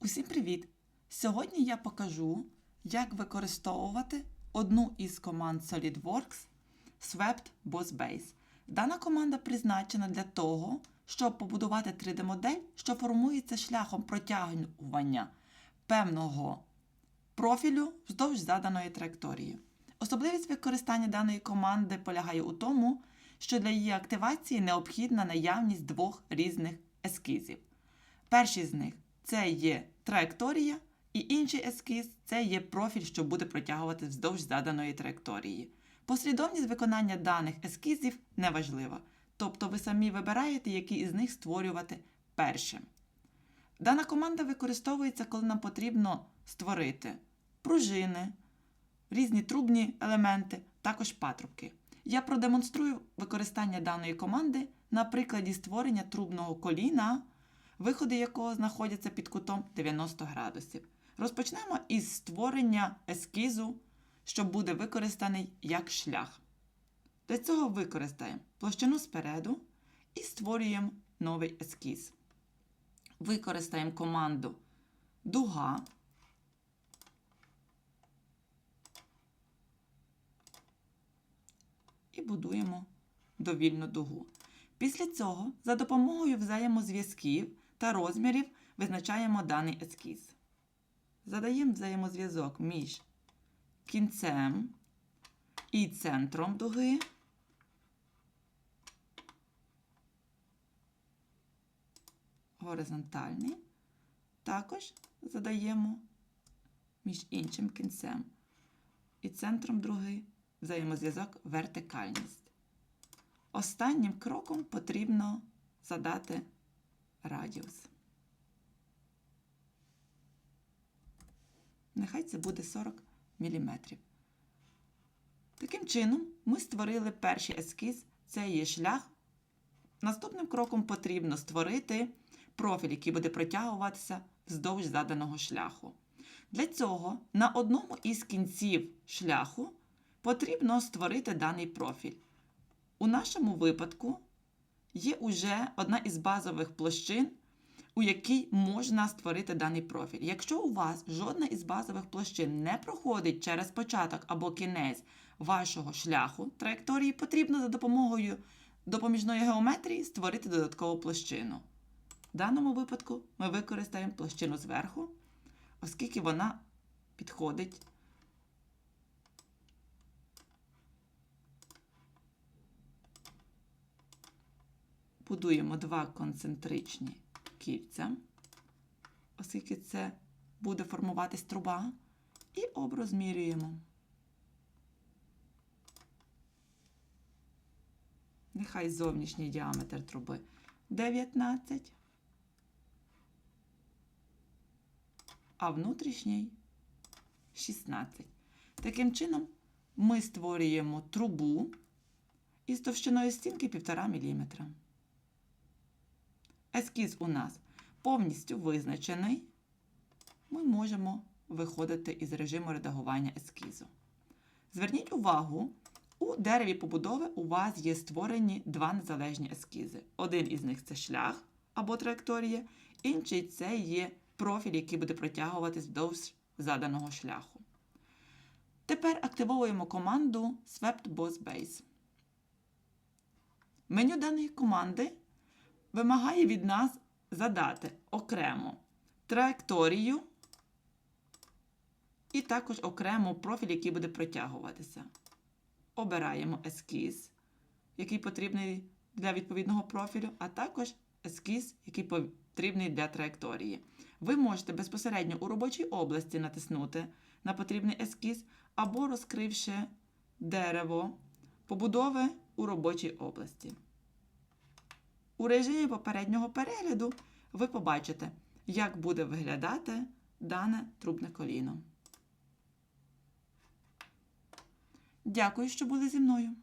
Усім привіт! Сьогодні я покажу, як використовувати одну із команд SolidWorks Swept Boss Base. Дана команда призначена для того, щоб побудувати 3D-модель, що формується шляхом протягування певного профілю вздовж заданої траєкторії. Особливість використання даної команди полягає у тому, що для її активації необхідна наявність двох різних ескізів. Перший з них це є траєкторія, і інший ескіз це є профіль, що буде протягувати вздовж заданої траєкторії. Послідовність виконання даних ескізів неважлива, тобто ви самі вибираєте, який із них створювати першим. Дана команда використовується, коли нам потрібно створити пружини, різні трубні елементи, також патрубки. Я продемонструю використання даної команди на прикладі створення трубного коліна, виходи якого знаходяться під кутом 90 градусів. Розпочнемо із створення ескізу, що буде використаний як шлях. Для цього використаємо площину спереду і створюємо новий ескіз. Використаємо команду дуга. І будуємо довільну дугу. Після цього за допомогою взаємозв'язків та розмірів визначаємо даний ескіз. Задаємо взаємозв'язок між кінцем і центром дуги. Горизонтальний. Також задаємо між іншим кінцем і центром дуги взаємозв'язок вертикальність. Останнім кроком потрібно задати радіус. Нехай це буде 40 мм. Таким чином, ми створили перший ескіз, це є шлях. Наступним кроком потрібно створити профіль, який буде протягуватися вздовж заданого шляху. Для цього на одному із кінців шляху потрібно створити даний профіль. У нашому випадку є уже одна із базових площин, у якій можна створити даний профіль. Якщо у вас жодна із базових площин не проходить через початок або кінець вашого шляху траєкторії, потрібно за допомогою допоміжної геометрії створити додаткову площину. В даному випадку ми використаємо площину зверху, оскільки вона підходить будуємо два концентричні кільця, оскільки це буде формуватись труба, і оброзмірюємо. Нехай зовнішній діаметр труби 19, а внутрішній 16. Таким чином, ми створюємо трубу із товщиною стінки 1,5 мм. Ескіз у нас повністю визначений. Ми можемо виходити із режиму редагування ескізу. Зверніть увагу, у дереві побудови у вас є створені два незалежні ескізи. Один із них це шлях або траєкторія, інший це є профіль, який буде протягуватись вдовж заданого шляху. Тепер активовуємо команду Swept Boss Base. Меню даної команди вимагає від нас задати окремо траєкторію і також окремо профіль, який буде протягуватися. Обираємо ескіз, який потрібний для відповідного профілю, а також ескіз, який потрібний для траєкторії. Ви можете безпосередньо у робочій області натиснути на потрібний ескіз або розкривши дерево побудови у робочій області. У режимі попереднього перегляду ви побачите, як буде виглядати дане трубне коліно. Дякую, що були зі мною.